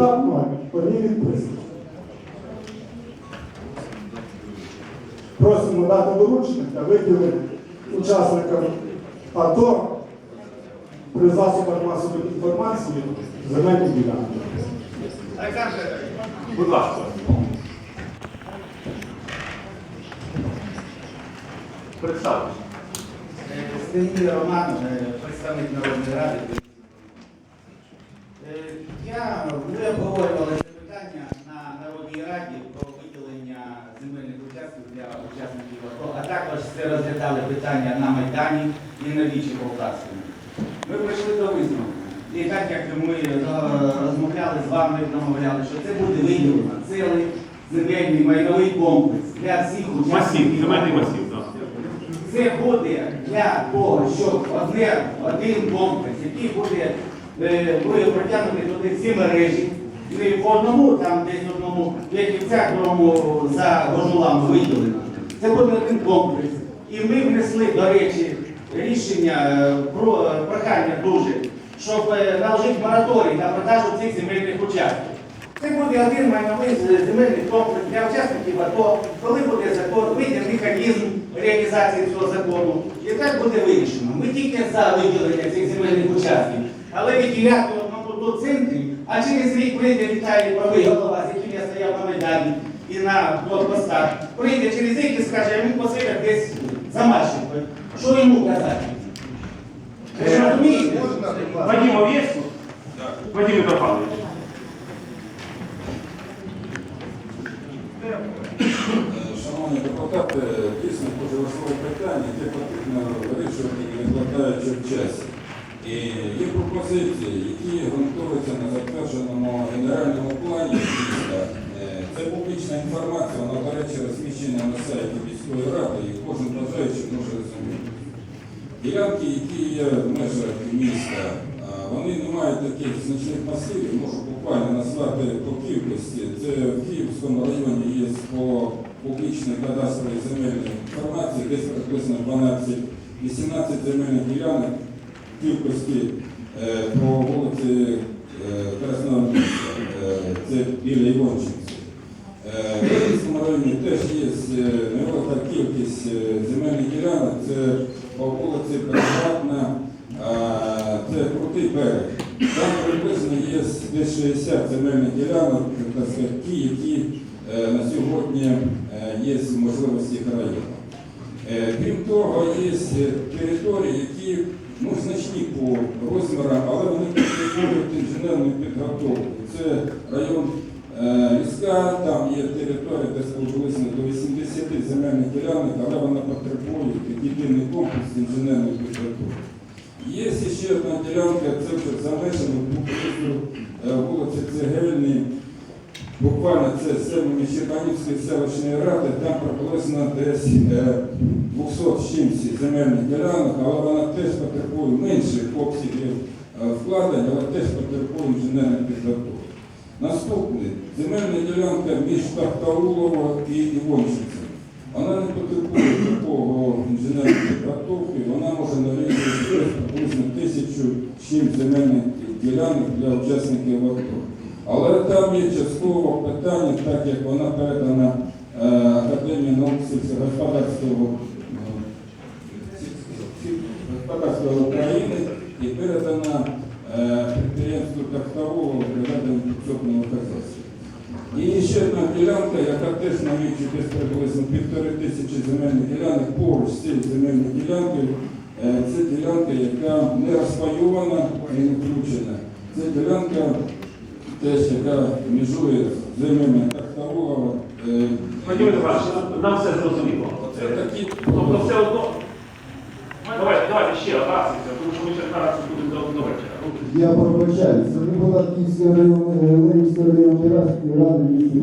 поетапно, по ній відписано. Просимо дати доручення та виділити учасникам АТО при засобах масової інформації земельні ділянки. Будь ласка. Представтеся. Сергій Роман, е, представник Народної Ради. Е, Я, ми обговорювали це питання на Народній Раді про виділення земельних участків для учасників АТО, а також це розглядали питання на Майдані і на Вічі Полтавському. Ми прийшли до висновку. І так як ми е, розмовляли з вами, домовляли, що це буде виділено цілий земельний майновий комплекс для всіх учасників. масів, так. Це буде для того, щоб один комплекс, який буде е, буде протягнути туди всі мережі, не по одному, там десь одному, як і в цякому за гожулами виділено. Це буде один комплекс. І ми внесли, до речі, рішення е, про прохання дуже, щоб е, наложити мораторій на продажу цих земельних участків. Це буде один майновий земельний комплекс для учасників АТО, коли буде закон, вийде механізм реалізації цього закону. І так буде вирішено. Ми тільки за виділення цих земельних участків, але виділяти одному тут центрі, а через рік прийде Віталій Правий голова, з яким я стояв на Майдані і на блокпостах, прийде через рік і скаже, йому посилять десь за Марченко. Що йому казати? Ви ж розумієте? Вадим Овєцький? Вадим Митрофанович. Шановні депутати, дійсно дуже важливе питання, яке потрібно вирішувати, не вкладаючи в часі. І є пропозиції, які ґрунтуються на затвердженому генеральному плані міста. Е, Це публічна інформація, вона, до речі, розміщена на сайті міської ради, і кожен бажаючий може розуміти. Ділянки, які є в межах міста, вони не мають таких значних масивів, можу буквально назвати по кількості. Це в Київському районі є по публічній кадастровій земельній інформації, десь приблизно 12-18 земельних ділянок кількості е, по вулиці е, міста, е, це біля Івончинців. Е, В Київському районі теж є невелика кількість земельних ділянок. Це по вулиці Приватна, це крутий берег. Там приблизно є десь 60 земельних ділянок, ті, які на сьогодні є в можливості. Е, Крім того, є території, які ну, значні по розмірам, але вони потребують інженерної підготовки. Це район е, Ліска, там є територія, де приблизно до 80 земельних ділянок, але вона потребує єдиний комплекс інженерної підготовки. Є ще одна ділянка, це вже за межами поблизу, е, вулиці Цегельні, Буквально це село Щербанівської селищної ради, там приблизно десь е, 200 з чимось земельних ділянок, але вона теж потребує менших обсягів е, вкладень, але теж потребує інженерної підготовки. Наступне земельна ділянка між Тахтаулово і Івончицем. Вона не потребує такого інженерної підготовки, вона може десь приблизно тисячу чим земельних ділянок для учасників АТО. Але там є частково питання, так як вона передана е, Академії наук сільськогосподарського е, господарства України і передана е, підприємству Тахтарового приведення підсобного хазяйства. І ще одна ділянка, яка теж налічує десь приблизно півтори тисячі земельних ділянок, поруч з цією земельною ділянкою, е, це ділянка, яка не розпайована і не включена. Це ділянка теж, яка міжує з Тахтарова. Е, Вадим Митрофанович, нам все зрозуміло. Це такі Тобто все одно. Давайте, давайте ще раз, тому що ми ще зараз будемо до, вечора. Я пробачаю, це не була Київська районна ради міста